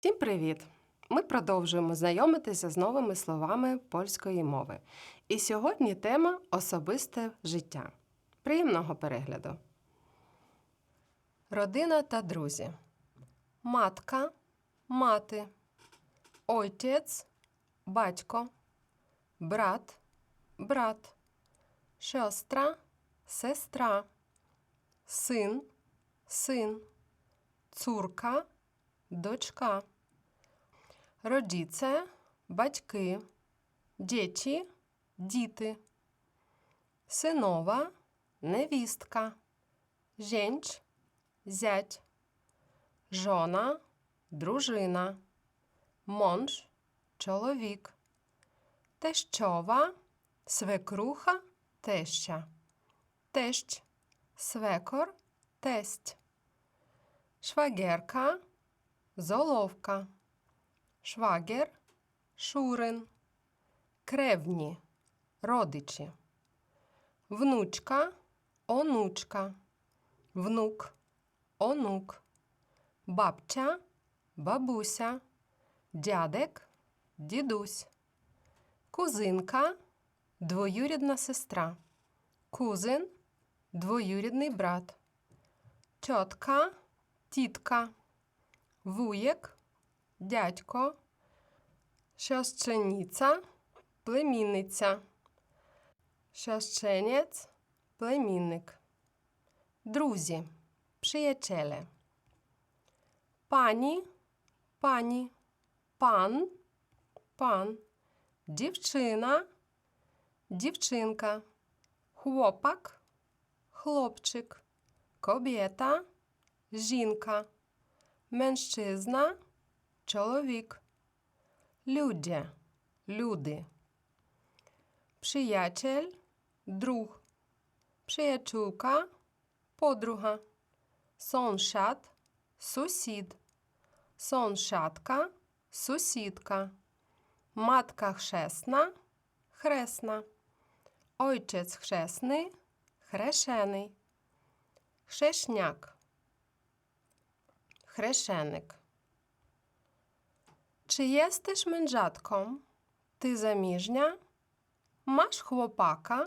Всім привіт! Ми продовжуємо знайомитися з новими словами польської мови. І сьогодні тема особисте життя. Приємного перегляду. Родина та друзі. Матка, мати, ojciec, батько, брат, брат, сестра, сестра, син, син, цурка, дочка. Rodzice, батьки, діти, діти, синова, невістка, жінч, зять, жона, дружина, монж, чоловік, тещова, свекруха, теща, тещ, свекор, тесть, швагерка, золовка. Швагер, шурин, кревні, родичі, внучка, онучка, внук, онук, бабця, бабуся, дядек, дідусь, кузинка, двоюрідна сестра, кузин, двоюрідний брат, тьотка, тітка, вуєк, дядько, сестриця, племінниця, сестринець, племінник, друзі, приятелі, пані, пані, пан, пан, дівчина, дівчинка, хлопак, хлопчик, кобєта, жінка, менщизна, чоловік, людя, люди, приятель, друг, приячулка, подруга, соншат, сусід, соншатка, сусідка, матка хресна, хресна, ойчець хресний, хрешений, хрещняк, хрещеник. Czy jesteś mężatką? Ty zamieżnia? Masz chłopaka?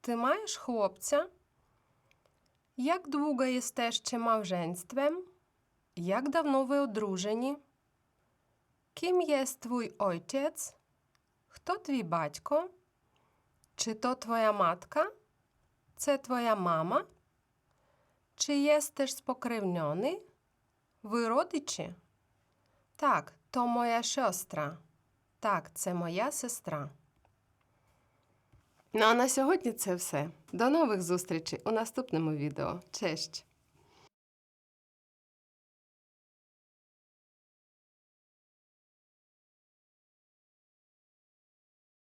Ty маєш хлопця? Як długo jesteście małżeństwem? Jak dawno wy одружені? Ким jest twój ojciec? Хто твій батько? Чи то твоя матка? Це твоя мама? Чи jesteś spokrewniony? Ви родичі? Так, то моя сестра. Так, це моя сестра. Ну а на сьогодні це все. До нових зустрічей у наступному відео. Честь!